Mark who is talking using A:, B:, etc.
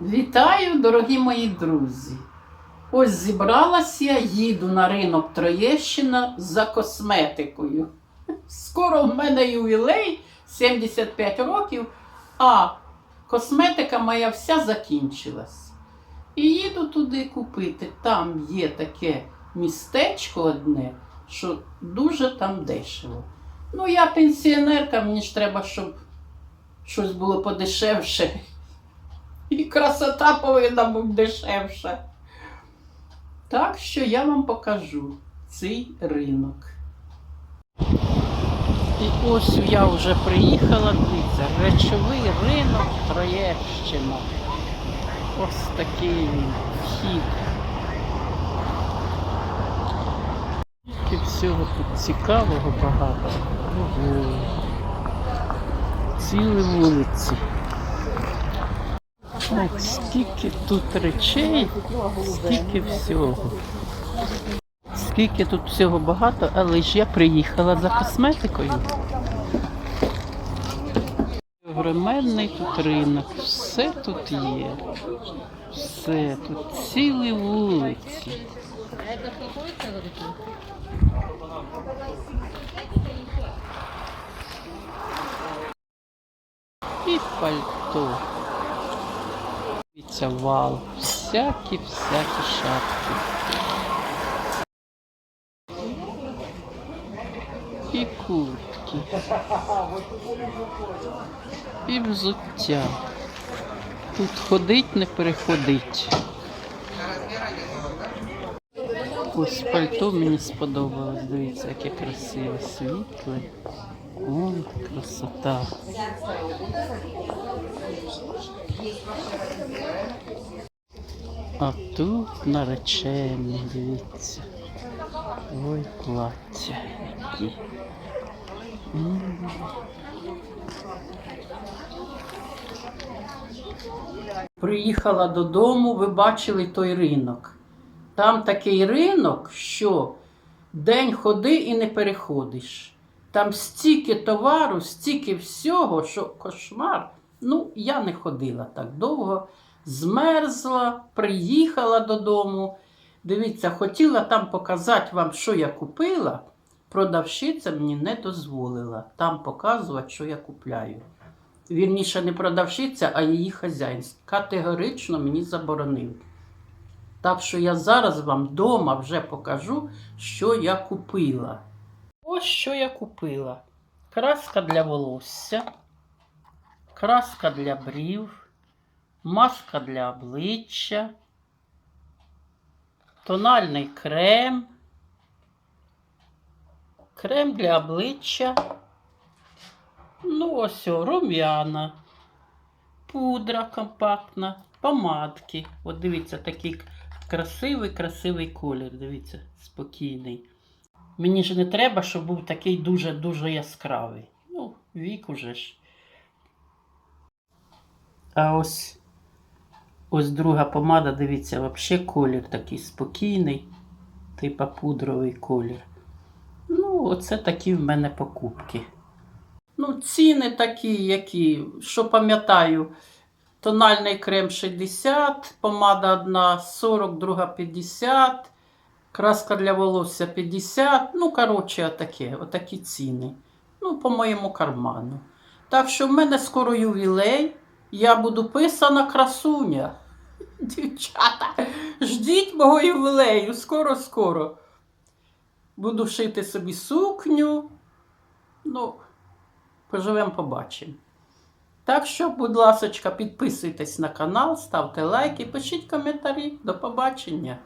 A: Вітаю, дорогі мої друзі! Ось зібралася я, їду на ринок Троєщина за косметикою. Скоро в мене ювілей 75 років, а косметика моя вся закінчилась. І їду туди купити. Там є таке містечко одне, що дуже там дешево. Ну, я пенсіонерка, мені ж треба, щоб щось було подешевше. І красота повинна бути дешевша. Так що я вам покажу цей ринок. І ось я вже приїхала, дивіться, речовий ринок Троєщина. Ось такий вхід. Скільки всього тут цікавого багато. Ого. Цілі вулиці. Ох, скільки тут речей, скільки всього. Скільки тут всього багато, але ж я приїхала за косметикою. Огроменний тут ринок, все тут є. Все, тут цілі вулиці. І пальто. Дивіться, вал. Всякі, всякі шапки. І куртки. І взуття. Тут ходить, не переходить. Ось пальто мені сподобалось. Дивіться, яке красиве, світле. О, красота. А тут наречені, дивіться. Ой, плаття. Приїхала додому, ви бачили той ринок. Там такий ринок, що день ходи і не переходиш. Там стільки товару, стільки всього, що кошмар. Ну, я не ходила так довго. Змерзла, приїхала додому. Дивіться, хотіла там показати вам, що я купила. Продавщиця мені не дозволила там показувати, що я купляю. Вірніше, не продавщиця, а її хазяїн. Категорично мені заборонив. Так що я зараз вам вдома вже покажу, що я купила. Ось що я купила: краска для волосся, краска для брів, маска для обличчя, тональний крем, крем для обличчя. Ну, ось рум'яна, пудра компактна, помадки. От дивіться, такий красивий, красивий колір. Дивіться, спокійний. Мені ж не треба, щоб був такий дуже-дуже яскравий. Ну, вік уже ж. А ось ось друга помада, дивіться, взагалі колір такий спокійний, типа пудровий колір. Ну, оце такі в мене покупки. Ну, ціни такі, які, що пам'ятаю, тональний крем 60, помада одна 40, друга 50, краска для волосся 50. Ну, коротше, отаке, отакі ціни. Ну, по моєму карману. Так що в мене скоро ювілей, я буду писана красуня. Дівчата, ждіть мого ювілею, скоро-скоро. Буду шити собі сукню. Ну, поживемо, побачимо. Так що, будь ласка, підписуйтесь на канал, ставте лайки, пишіть коментарі. До побачення!